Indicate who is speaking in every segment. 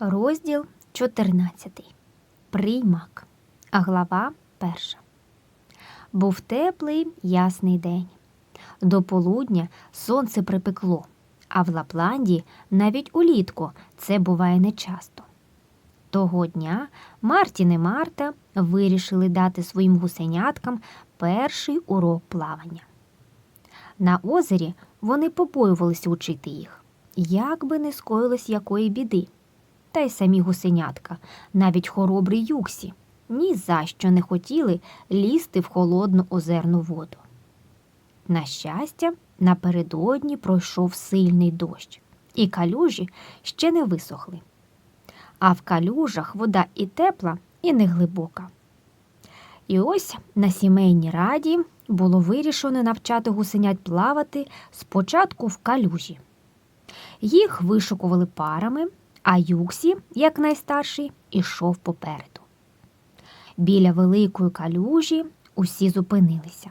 Speaker 1: Розділ 14. Приймак. Глава перша. Був теплий ясний день. До полудня сонце припекло, а в Лапландії навіть улітку це буває нечасто. Того дня Мартін і Марта вирішили дати своїм гусеняткам перший урок плавання. На озері вони побоювалися учити їх, як би не скоїлось якої біди. Та й самі гусенятка, навіть хоробрі юксі, ні за що не хотіли лізти в холодну озерну воду. На щастя, напередодні пройшов сильний дощ, і калюжі ще не висохли. А в калюжах вода і тепла, і не глибока. І ось на сімейній раді було вирішено навчати гусенят плавати спочатку в калюжі. Їх вишукували парами, а Юксі, як найстарший, ішов попереду. Біля великої калюжі усі зупинилися.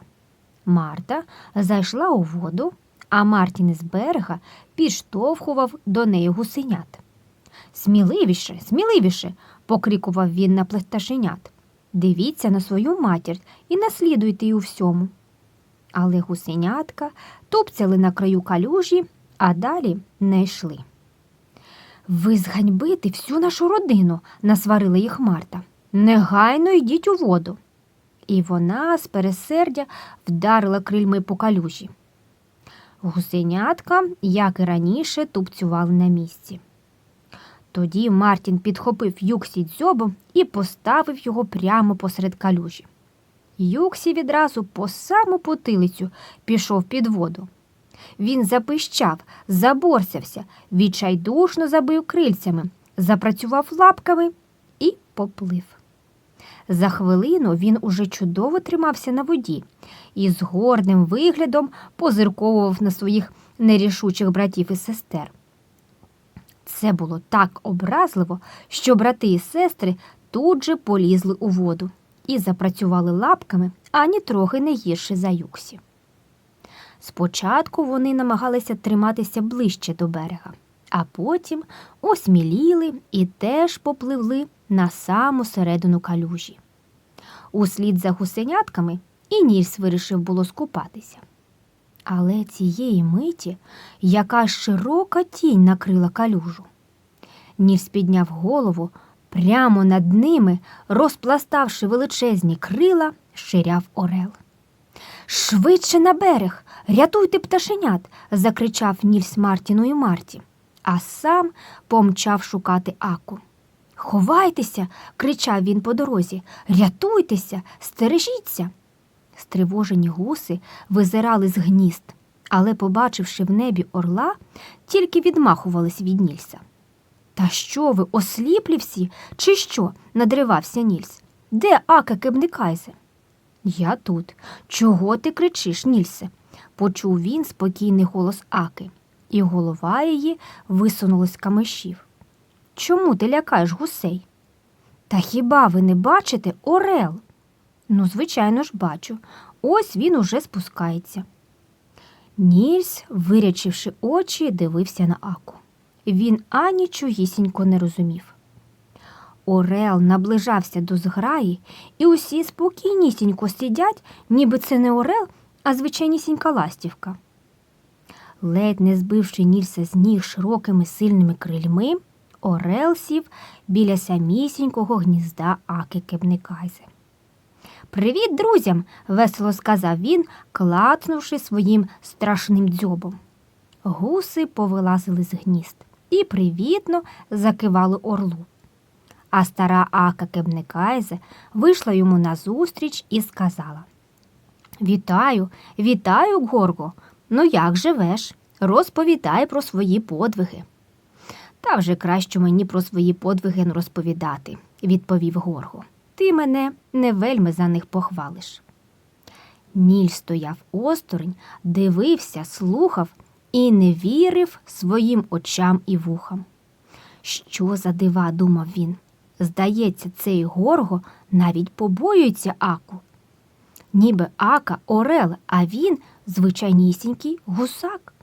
Speaker 1: Марта зайшла у воду, а Мартін із берега підштовхував до неї гусенят. Сміливіше, сміливіше, покрикував він на пташенят. Дивіться на свою матір і наслідуйте її у всьому. Але гусенятка тупцяли на краю калюжі, а далі не йшли. Ви зганьбите всю нашу родину, насварила їх Марта. Негайно йдіть у воду. І вона з пересердя вдарила крильми по калюжі. Гусенятка, як і раніше, тупцювали на місці. Тоді Мартін підхопив Юксі дзьобом і поставив його прямо посеред калюжі. Юксі відразу по саму потилицю пішов під воду. Він запищав, заборсявся, відчайдушно забив крильцями, запрацював лапками і поплив. За хвилину він уже чудово тримався на воді і з гордим виглядом позирковував на своїх нерішучих братів і сестер. Це було так образливо, що брати і сестри тут же полізли у воду і запрацювали лапками ані трохи не гірше за юксі. Спочатку вони намагалися триматися ближче до берега, а потім осміліли і теж попливли на саму середину калюжі. Услід за гусенятками і Нільс вирішив було скупатися. Але цієї миті яка широка тінь накрила калюжу. Нільс підняв голову, прямо над ними, розпластавши величезні крила, ширяв орел. Швидше на берег, рятуйте пташенят, закричав Нільс Мартіну і Марті, а сам помчав шукати Аку. Ховайтеся, кричав він по дорозі. Рятуйтеся, стережіться. Стривожені гуси визирали з гнізд, але, побачивши в небі орла, тільки відмахувались від Нільса. Та що ви, осліплі всі, чи що? надривався Нільс. Де Ака Кебникайзе? Я тут. Чого ти кричиш, Нільсе? почув він спокійний голос Аки, і голова її висунулась з камешів. Чому ти лякаєш гусей? Та хіба ви не бачите Орел? Ну, звичайно ж, бачу. Ось він уже спускається. Нільс, вирячивши очі, дивився на Аку. Він анічогісінько не розумів. Орел наближався до зграї, і усі спокійнісінько сидять, ніби це не Орел, а звичайнісінька ластівка. Ледь не збивши Нільса з ніг широкими сильними крильми, Орел сів біля самісінького гнізда Аки Кебникайзе. Привіт, друзям! весело сказав він, клацнувши своїм страшним дзьобом. Гуси повилазили з гнізд і привітно закивали орлу. А стара Ака Кебникайзе вийшла йому назустріч і сказала Вітаю, вітаю, Горго. Ну як живеш? Розповідай про свої подвиги. Та вже краще мені про свої подвиги не розповідати, відповів Горго. Ти мене не вельми за них похвалиш. Ніль стояв осторонь, дивився, слухав і не вірив своїм очам і вухам. Що за дива, думав він. Здається, цей горго навіть побоюється Аку. Ніби Ака Орел, а він звичайнісінький гусак.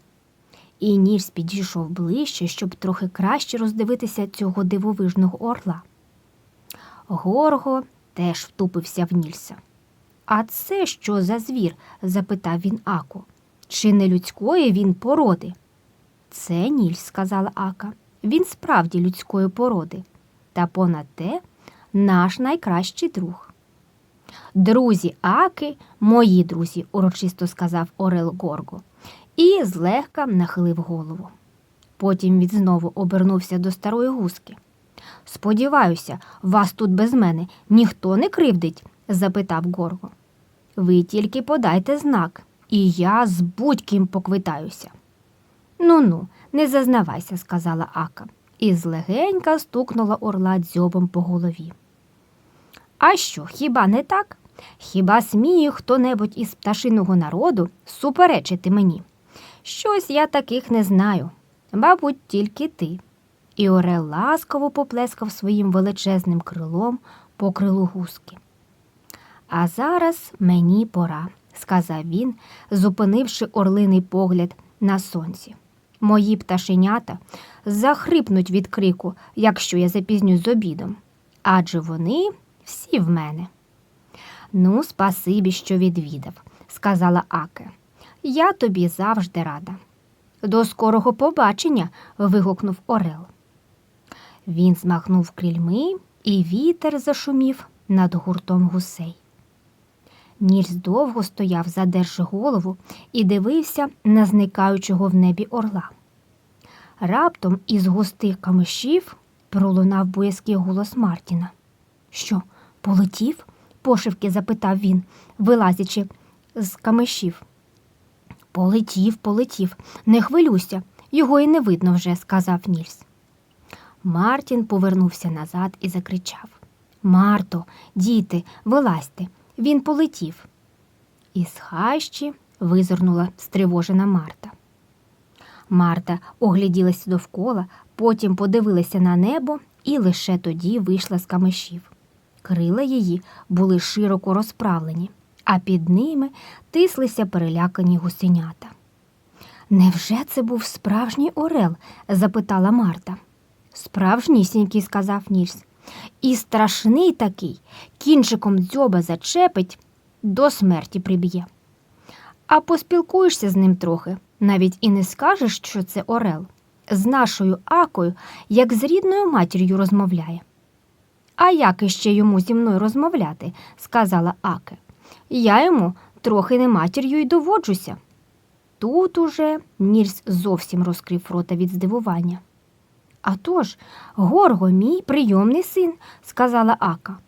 Speaker 1: і Нільс підійшов ближче, щоб трохи краще роздивитися цього дивовижного орла. Горго теж втупився в Нільса. А це що за звір? запитав він Аку. Чи не людської він породи? Це Нільс, сказала Ака. Він справді людської породи. Та понад те наш найкращий друг. Друзі Аки, мої друзі, урочисто сказав Орел Горго, і злегка нахилив голову. Потім він знову обернувся до старої гуски. Сподіваюся, вас тут без мене ніхто не кривдить? запитав Горго. Ви тільки подайте знак, і я з будь-ким поквитаюся. Ну ну, не зазнавайся, сказала Ака, і злегенька стукнула орла дзьобом по голові. А що, хіба не так? Хіба сміє хто-небудь із пташиного народу суперечити мені? Щось я таких не знаю. Мабуть, тільки ти. І Орел ласково поплескав своїм величезним крилом по крилу гуски. А зараз мені пора, сказав він, зупинивши орлиний погляд на сонці. Мої пташенята захрипнуть від крику, якщо я запізнюсь з обідом, адже вони всі в мене. Ну, спасибі, що відвідав, сказала Аке. Я тобі завжди рада. До скорого побачення. вигукнув Орел. Він змахнув крильми, і вітер зашумів над гуртом гусей. Нільс довго стояв, задерши голову, і дивився на зникаючого в небі орла. Раптом із густих камишів пролунав боязкий голос Мартіна. Що, полетів? пошивки запитав він, вилазячи з камишів. Полетів, полетів, не хвилюйся, його і не видно вже, сказав Нільс. Мартін повернувся назад і закричав Марто, діти, вилазьте, він полетів. Із хащі визирнула стривожена Марта. Марта огляділася довкола, потім подивилася на небо і лише тоді вийшла з камишів. Крила її були широко розправлені, а під ними тислися перелякані гусенята. Невже це був справжній орел? запитала Марта. Справжнісінький, сказав Нільс. І страшний такий, кінчиком дзьоба зачепить, до смерті приб'є. А поспілкуєшся з ним трохи, навіть і не скажеш, що це орел. З нашою акою, як з рідною матір'ю розмовляє. А як іще йому зі мною розмовляти? сказала Аке. Я йому трохи не матір'ю й доводжуся. Тут уже Нільс зовсім розкрив рота від здивування. «А тож, Горго, мій прийомний син, сказала Ака.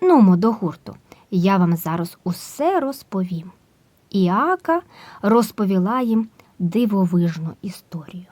Speaker 1: Нумо до гурту, я вам зараз усе розповім. І Ака розповіла їм дивовижну історію.